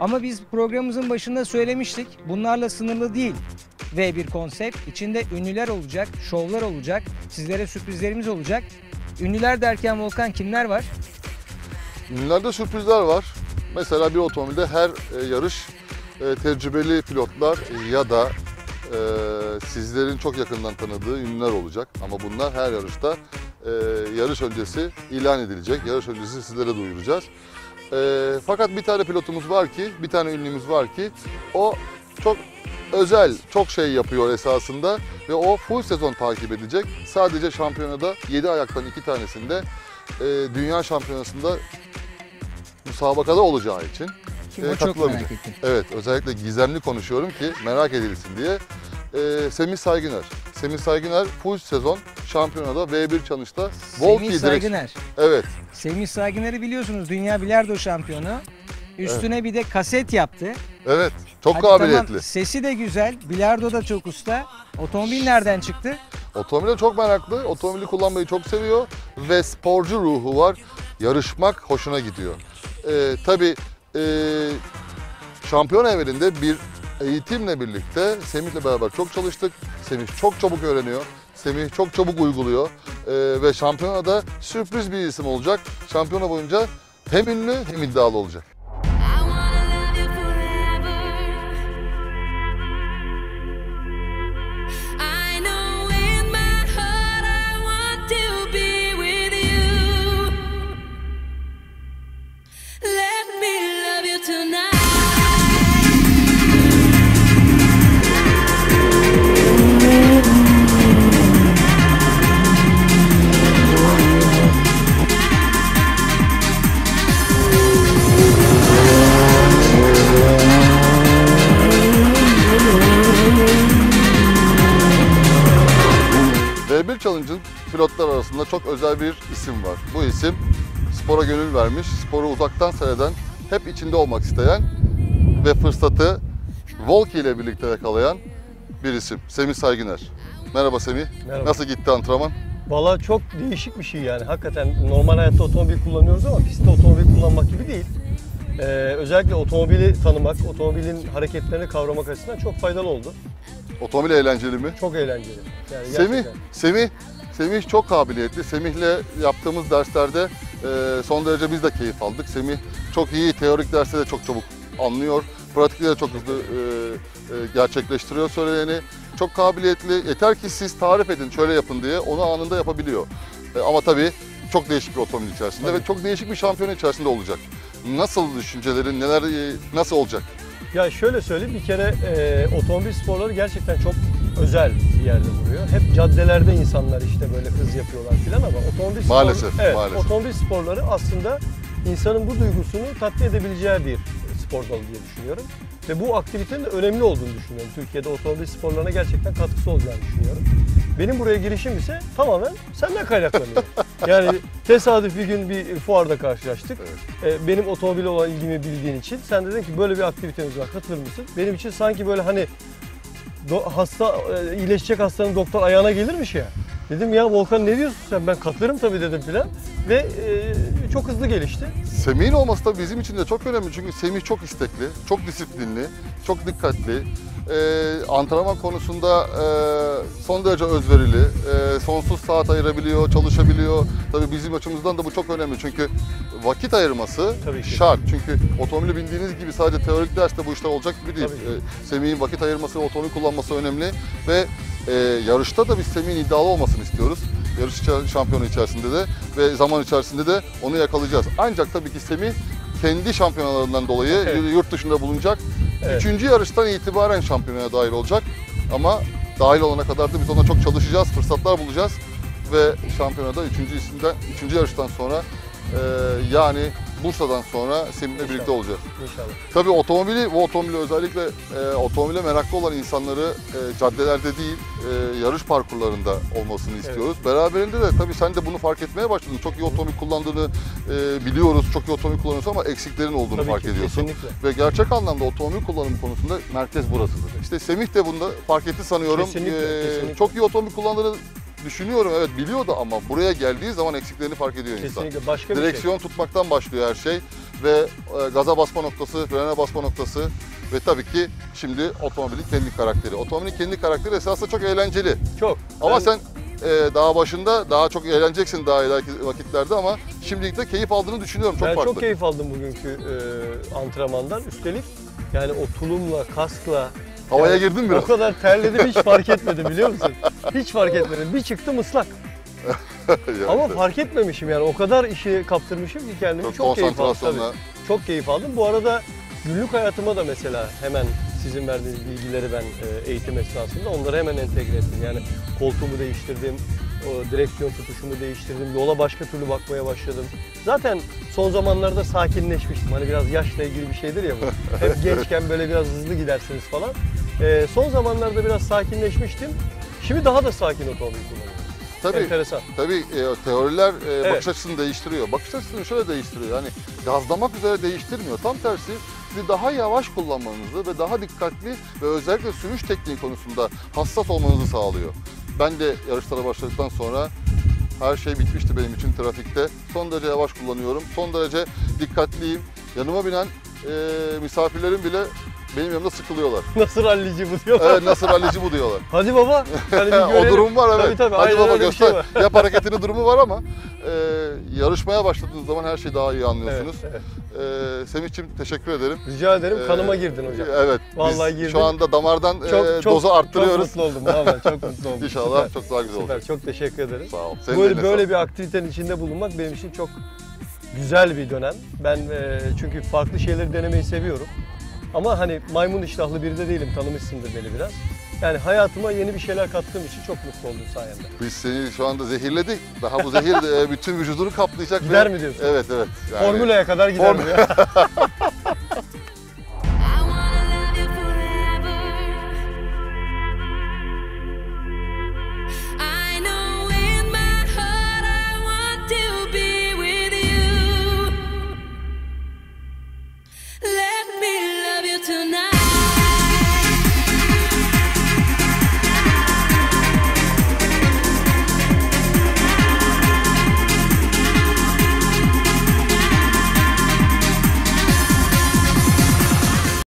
Ama biz programımızın başında söylemiştik. Bunlarla sınırlı değil. V1 konsept. İçinde ünlüler olacak, şovlar olacak, sizlere sürprizlerimiz olacak. Ünlüler derken Volkan kimler var? Ünlülerde sürprizler var. Mesela bir otomobilde her e, yarış e, tecrübeli pilotlar ya da e, sizlerin çok yakından tanıdığı ünlüler olacak. Ama bunlar her yarışta e, yarış öncesi ilan edilecek. Yarış öncesi sizlere duyuracağız. E, fakat bir tane pilotumuz var ki, bir tane ünlümüz var ki o çok özel, çok şey yapıyor esasında ve o full sezon takip edecek. Sadece şampiyonada 7 ayaktan 2 tanesinde e, dünya şampiyonasında müsabakada olacağı için Kim e, ettim. Evet, özellikle gizemli konuşuyorum ki merak edilsin diye. Ee, Semih Saygıner. Semih Saygıner full sezon şampiyonada V1 çalışta Semih direkt. Saygıner. Evet, Semih Saygıner'i biliyorsunuz dünya bilardo şampiyonu. Üstüne bir de kaset yaptı. evet. Çok Hadi kabiliyetli. Tamam, sesi de güzel, bilardo da çok usta. Otomobil nereden çıktı? Otomobile çok meraklı. Otomobili kullanmayı çok seviyor ve sporcu ruhu var. Yarışmak hoşuna gidiyor. Ee, tabii e, şampiyon evvelinde bir eğitimle birlikte Semih'le beraber çok çalıştık. Semih çok çabuk öğreniyor. Semih çok çabuk uyguluyor. Ee, ve şampiyonada sürpriz bir isim olacak. Şampiyona boyunca hem ünlü hem iddialı olacak. V1 Challenge'ın pilotlar arasında çok özel bir isim var. Bu isim spora gönül vermiş, sporu uzaktan seyreden, hep içinde olmak isteyen ve fırsatı Volki ile birlikte yakalayan bir isim. Semih Saygıner. Merhaba Semih. Merhaba. Nasıl gitti antrenman? Valla çok değişik bir şey yani. Hakikaten normal hayatta otomobil kullanıyoruz ama pistte otomobil kullanmak gibi değil. Ee, özellikle otomobili tanımak, otomobilin hareketlerini kavramak açısından çok faydalı oldu. Otomobil eğlenceli mi? Çok eğlenceli. Yani Semih, gerçekten. Semih, Semih çok kabiliyetli. Semih'le yaptığımız derslerde e, son derece biz de keyif aldık. Semih çok iyi teorik derste de çok çabuk anlıyor. Pratikte de çok hızlı e, e, gerçekleştiriyor söyleyeni. Çok kabiliyetli. Yeter ki siz tarif edin, şöyle yapın diye onu anında yapabiliyor. E, ama tabii çok değişik bir otomobil içerisinde Tabii. ve çok değişik bir şampiyon içerisinde olacak. Nasıl düşüncelerin, neler e, nasıl olacak? Ya şöyle söyleyeyim bir kere e, otomobil sporları gerçekten çok özel bir yerde duruyor. Hep caddelerde insanlar işte böyle hız yapıyorlar filan ama otomobil sporları, Maalesef, evet, maalesef. otomobil sporları aslında insanın bu duygusunu tatmin edebileceği bir spor dalı diye düşünüyorum. Ve bu aktivitenin de önemli olduğunu düşünüyorum. Türkiye'de otomobil sporlarına gerçekten katkısı olacağını düşünüyorum. Benim buraya girişim ise tamamen senden kaynaklanıyor. yani tesadüf bir gün bir fuarda karşılaştık. Ee, benim otomobile olan ilgimi bildiğin için sen dedin ki böyle bir aktivitemiz var katılır mısın? Benim için sanki böyle hani do- hasta e, iyileşecek hastanın doktor ayağına gelirmiş ya. Dedim ya Volkan ne diyorsun sen? Ben katılırım tabii dedim filan. Ve e, çok hızlı gelişti. Semih'in olması da bizim için de çok önemli çünkü Semih çok istekli, çok disiplinli, çok dikkatli. Ee, antrenman konusunda e, son derece özverili, e, sonsuz saat ayırabiliyor, çalışabiliyor. Tabii bizim açımızdan da bu çok önemli çünkü vakit ayırması Tabii ki. şart. Çünkü otomobili bindiğiniz gibi sadece teorik derste bu işler olacak gibi değil. Tabii ki. Ee, Semih'in vakit ayırması, otomobil kullanması önemli ve e, yarışta da biz Semih'in iddialı olmasını istiyoruz. Yarış şampiyonu içerisinde de ve zaman içerisinde de onu yakalayacağız. Ancak tabii ki Semih kendi şampiyonalarından dolayı Evet. yurt dışında bulunacak. Evet. Üçüncü yarıştan itibaren şampiyonaya dahil olacak. Ama dahil olana kadar da biz ona çok çalışacağız, fırsatlar bulacağız. Ve şampiyonada üçüncü isimden, üçüncü yarıştan sonra e, yani Bursa'dan sonra Semih'le birlikte olacağız. İnşallah. Tabii otomobili, bu otomobili özellikle e, otomobile meraklı olan insanları e, caddelerde değil, e, yarış parkurlarında olmasını istiyoruz. Beraberinde de tabii sen de bunu fark etmeye başladın. Çok iyi otomobil kullandığını e, biliyoruz, çok iyi otomobil kullanıyorsun ama eksiklerin olduğunu Tabii fark ki, ediyorsun. kesinlikle. Ve gerçek anlamda otomobil kullanımı konusunda merkez burasıdır. İşte Semih de bunda fark etti sanıyorum. Kesinlikle, kesinlikle. Çok iyi otomobil kullandığını düşünüyorum, evet biliyordu ama buraya geldiği zaman eksiklerini fark ediyor insan. Kesinlikle başka bir şey. Direksiyon tutmaktan başlıyor her şey. ve e, gaza basma noktası, frene basma noktası ve tabii ki şimdi otomobilin kendi karakteri. Otomobilin kendi karakteri esasında çok eğlenceli. Çok. Ama Ben- sen e, daha başında daha çok eğleneceksin daha ileriki vakitlerde ama şimdilik de keyif aldığını düşünüyorum. Çok ben farklı. çok keyif aldım bugünkü e, antrenmandan. Üstelik yani o tulumla, kaskla Havaya yani girdin biraz. O kadar terledim hiç fark etmedim biliyor musun? Hiç fark etmedim. Bir çıktım ıslak. Yani Ama işte fark etmemişim yani. O kadar işi kaptırmışım ki kendimi. çok, Çok, keyif aldım tabii. Çok keyif aldım. Bu arada günlük hayatıma da mesela hemen sizin verdiğiniz bilgileri ben e, eğitim esnasında onları hemen entegre ettim. Yani koltuğumu değiştirdim, direksiyon tutuşumu değiştirdim, yola başka türlü bakmaya başladım. Zaten son zamanlarda sakinleşmiştim. Hani biraz yaşla ilgili bir şeydir ya bu. Hep gençken böyle biraz hızlı gidersiniz falan. E, son zamanlarda biraz sakinleşmiştim. Şimdi daha da sakin otomobil kullanıyorum. Tabii Enteresan. Tabii e, teoriler e, Evet. bakış açısını değiştiriyor. Bakış açısını şöyle değiştiriyor. Yani gazlamak üzere değiştirmiyor. Tam tersi sizi daha yavaş kullanmanızı ve daha dikkatli ve özellikle sürüş tekniği konusunda hassas olmanızı sağlıyor. Ben de yarışlara başladıktan sonra her şey bitmişti benim için trafikte. Son derece yavaş kullanıyorum. Son derece dikkatliyim. Yanıma binen e, misafirlerim bile benim yanımda sıkılıyorlar. Nasıl rallici bu diyor. Evet nasıl rallici bu diyorlar. Hadi baba. Hani bir o durum var evet. Tabii tabii. Hadi baba göster. şey. Yap hareketini durumu var ama e, yarışmaya başladığınız zaman her şeyi daha iyi Evet, anlıyorsunuz. evet. E, Semih'ciğim teşekkür ederim. Rica ederim. E, Kanıma girdin hocam. Evet. Vallahi girdin. şu anda damardan e, Çok çok dozu arttırıyoruz. Çok mutlu oldum. Vallahi çok mutlu oldum. İnşallah Süper. çok daha güzel Süper. olacak. Çok teşekkür ederim. Sağ ol. Senin Böyle böyle sağlık. bir aktivitenin içinde bulunmak benim için çok güzel bir dönem. Ben e, çünkü farklı şeyleri denemeyi seviyorum. Ama hani maymun iştahlı biri de değilim. Tanımışsındır beni biraz. Yani hayatıma yeni bir şeyler kattığım için çok mutlu oldum sayende. Biz seni şu anda zehirledik. Daha bu zehir e, bütün vücudunu kaplayacak. Gider ve- mi diyorsun? Evet evet. Yani Formüla'ya kadar gider Form- mi ya?